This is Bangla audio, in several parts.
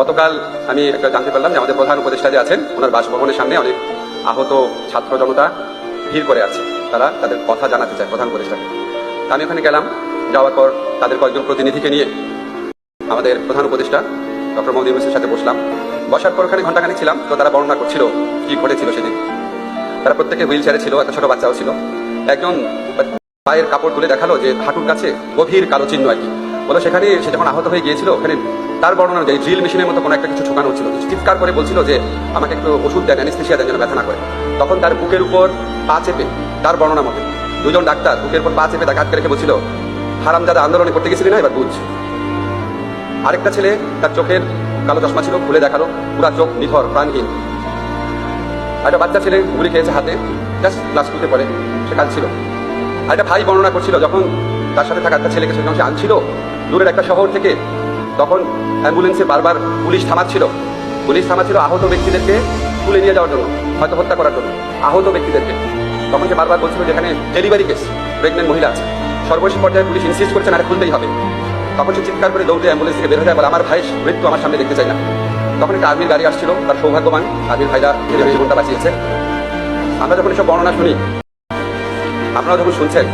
গতকাল আমি একটা জানতে পারলাম যে আমাদের প্রধান উপদেষ্টা যে আছেন, ওনার বাসভবনের সামনে অনেক আহত ছাত্র জনতা ভিড় করে আছে। তারা তাদের কথা জানাতে চায়, প্রধান উপদেষ্টাকে। আমি ওখানে গেলাম, যাওয়ার পর তাদের কয়েকজন প্রতিনিধিকে নিয়ে আমাদের প্রধান উপদেষ্টা, ডক্টর মোহাম্মদ ইউনুসের সাথে বসলাম। বসার পর ওখানে ঘন্টাখানিক ছিলাম, তো তারা বর্ণনা করছিল কি ঘটেছিল সেদিন। তারা প্রত্যেকে হুইল চেয়ারে ছিল, একটা ছোট বাচ্চাও ছিল। একজন পায়ের কাপড় তুলে দেখাল যে হাঁটুর কাছে গভীর কালো চিহ্ন আর কি। বলো সেখানে সে যখন আহত হয়ে গিয়েছিল, ওখানে তার বর্ণনা অনুযায়ী ড্রিল মেশিনের মতো কোনো একটা কিছু ঠোকানো হচ্ছিল। চিৎকার করে বলছিল যে, আমাকে একটু ওষুধ দেন অ্যানেস্থেশিয়া দেন যেন ব্যথা না করে। তখন তার বুকের উপর পা চেপে তার বর্ণনা মতে দুজন ডাক্তার বুকের উপর পা চেপে তাকে রেখে বলছিল হারাম যারা আন্দোলনে করতে গেছিলি না এবার বুঝ। আরেকটা ছেলে তার চোখের কালো চশমা ছিল, খুলে দেখাল, পুরা চোখ নিথর, প্রাণহীন। একটা বাচ্চা ছেলে গুলি খেয়েছে হাতে জাস্ট ক্লাস টুতে পড়ে সে কাঁদছিল। আর একটা ভাই বর্ণনা করছিল, যখন তার সাথে থাকা একটা ছেলেকে সে যখন সে আনছিল। দূরের একটা শহর থেকে তখন অ্যাম্বুলেন্সে বারবার পুলিশ থামাচ্ছিল। পুলিশ থামাচ্ছিল আহত ব্যক্তিদেরকে তুলে নিয়ে যাওয়ার জন্য, হয়তো হত্যা করার জন্য। আহত ব্যক্তিদেরকে। তখন সে বারবার বলছিল যেখানে ডেলিভারি কেস, প্রেগনেন্ট মহিলা আছে। সর্বশেষ পর্যায়ে পুলিশ ইনসিস্ট করছে, না খুলতেই হবে। তখন সে চিৎকার করে দৌড়ে অ্যাম্বুলেন্স থেকে বের হয়ে যায়, বলে, আমার ভাইয়ের মৃত্যু আমার সামনে দেখতে চাই না। তখন একটা আর্মির গাড়ি আসছিল, তার সৌভাগ্যবান আর্মির ভাইরা জীবনটা বাঁচিয়েছে। আমরা যখন এসব বর্ণনা শুনি, আপনারা যখন শুনছেন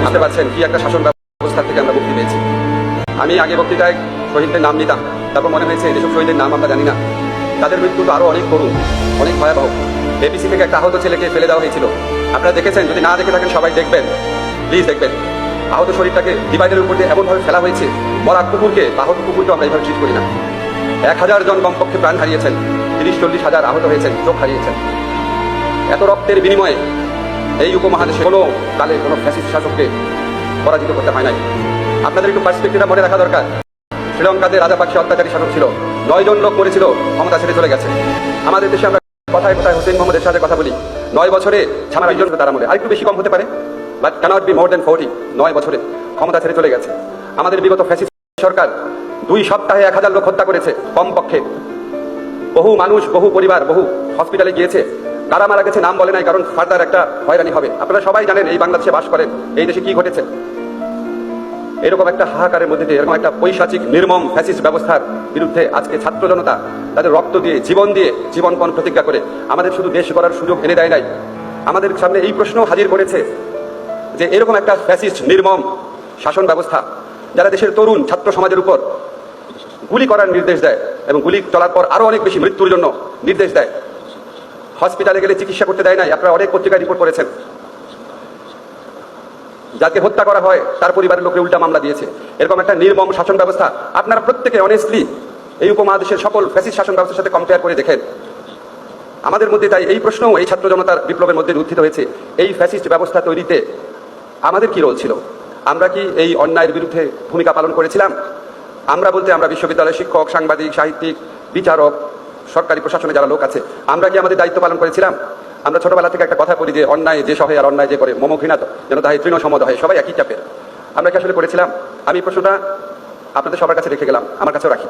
বুঝতে পারছেন কি একটা শাসন ব্যবস্থা থেকে আমরা মুক্তি পেয়েছি। আমি আগে বক্তৃতায় শহীদদের নাম নিতাম, তারপর মনে হয়েছে যেসব শহীদের নাম আমরা জানি না। তাদের মৃত্যু তো আরও অনেক করুন অনেক ভয়াবহ। এপিসি থেকে একটা আহত ছেলেকে ফেলে দেওয়া হয়েছিল। আপনারা দেখেছেন, যদি না দেখে থাকেন সবাই দেখবেন প্লিজ দেখবেন। আহত শরীরটাকে ডিভাইডের উপর দিয়ে এমনভাবে ফেলা হয়েছে বড় কুকুরকে, আহত কুকুরকে আমরা এইভাবে ট্রিট করি না। এক হাজার জন কমপক্ষে প্রাণ হারিয়েছেন, তিরিশ চল্লিশ হাজার আহত হয়েছেন, চোখ হারিয়েছেন। এত রক্তের বিনিময়ে এই উপমহাদেশে কোনো কালে কোনো ফ্যাসিস্ট শাসককে পরাজিত করতে হয় নাই। আপনাদের একটু পার্সপেক্টিভটা মনে রাখা দরকার। শ্রীলঙ্কাতে রাজাপাক্ষে অত্যাচারী শাসক ছিল। নয় জন লোক মরেছিল, ক্ষমতা ছেড়ে চলে গেছে। আমাদের দেশে আমরা কথায় কথায় হোসেন মোহাম্মদের সাথে কথা বলি। নয় বছরে ছাড়া জন তারা মরে। আরেকটু বেশি কম হতে পারে। But cannot be more than forty নয় বছরে ক্ষমতা ছেড়ে চলে গেছে। আমাদের বিগত ফ্যাসিস্ট সরকার দুই সপ্তাহে এক হাজার লোক হত্যা করেছে কমপক্ষে। বহু মানুষ, বহু পরিবার, বহু হসপিটালে গিয়েছে। কারা মারা গেছে নাম বলে নাই, কারণ ফার্দার একটা হয়রানি হবে। আপনারা সবাই জানেন এই বাংলাদেশে বাস করেন এই দেশে কি ঘটেছে? এরকম একটা হাহাকারের মধ্যে দিয়ে, এরকম একটা পৈশাচিক, নির্মম ফ্যাসিস্ট ব্যবস্থার বিরুদ্ধে আজকে ছাত্র জনতা তাদের রক্ত দিয়ে, জীবন দিয়ে জীবনপণ প্রতিজ্ঞা করে, আমাদের শুধু দেশ গড়ার সুযোগ এনে দেয় নাই। আমাদের সামনে এই প্রশ্ন হাজির করেছে যে এরকম একটা ফ্যাসিস্ট, নির্মম শাসন ব্যবস্থা যারা দেশের তরুণ ছাত্র সমাজের উপর গুলি করার নির্দেশ দেয় এবং গুলি চলার পর আরও অনেক বেশি মৃত্যুর জন্য নির্দেশ দেয় হসপিটালে গেলে চিকিৎসা করতে দেয় নাই। আপনারা অনেক পত্রিকায় রিপোর্ট করেছেন। যাকে হত্যা করা হয়, তার পরিবারের লোকে উল্টা মামলা দিয়েছে। এরকম একটা নির্মম শাসন ব্যবস্থা আপনারা প্রত্যেকে অনেস্টলি এই উপমহাদেশের সকল ফ্যাসিস শাসন ব্যবস্থার সাথে কম্পেয়ার করে দেখেন। আমাদের মধ্যে তাই এই প্রশ্নও এই ছাত্র জনতার বিপ্লবের মধ্যে উত্থিত হয়েছে। এই ফ্যাসিস্ট ব্যবস্থা তৈরিতে আমাদের কি রোল ছিল? আমরা কি এই অন্যায়ের বিরুদ্ধে ভূমিকা পালন করেছিলাম? আমরা বলতে আমরা বিশ্ববিদ্যালয়ের শিক্ষক, সাংবাদিক, সাহিত্যিক, বিচারক সরকারি প্রশাসনে যারা লোক আছে, আমরা কি আমাদের দায়িত্ব পালন করেছিলাম? আমরা ছোটবেলা থেকে একটা কথা বলি যে, অন্যায় যে সহে আর অন্যায় যে করে, মম ঘৃণাত যেন তাহলে তৃণ সমদ হয়, সবাই একই চাপের। আমরা কি আসলে করেছিলাম? আমি প্রশ্নটা আপনাদের সবার কাছে রেখে গেলাম, আমার কাছেও রাখি।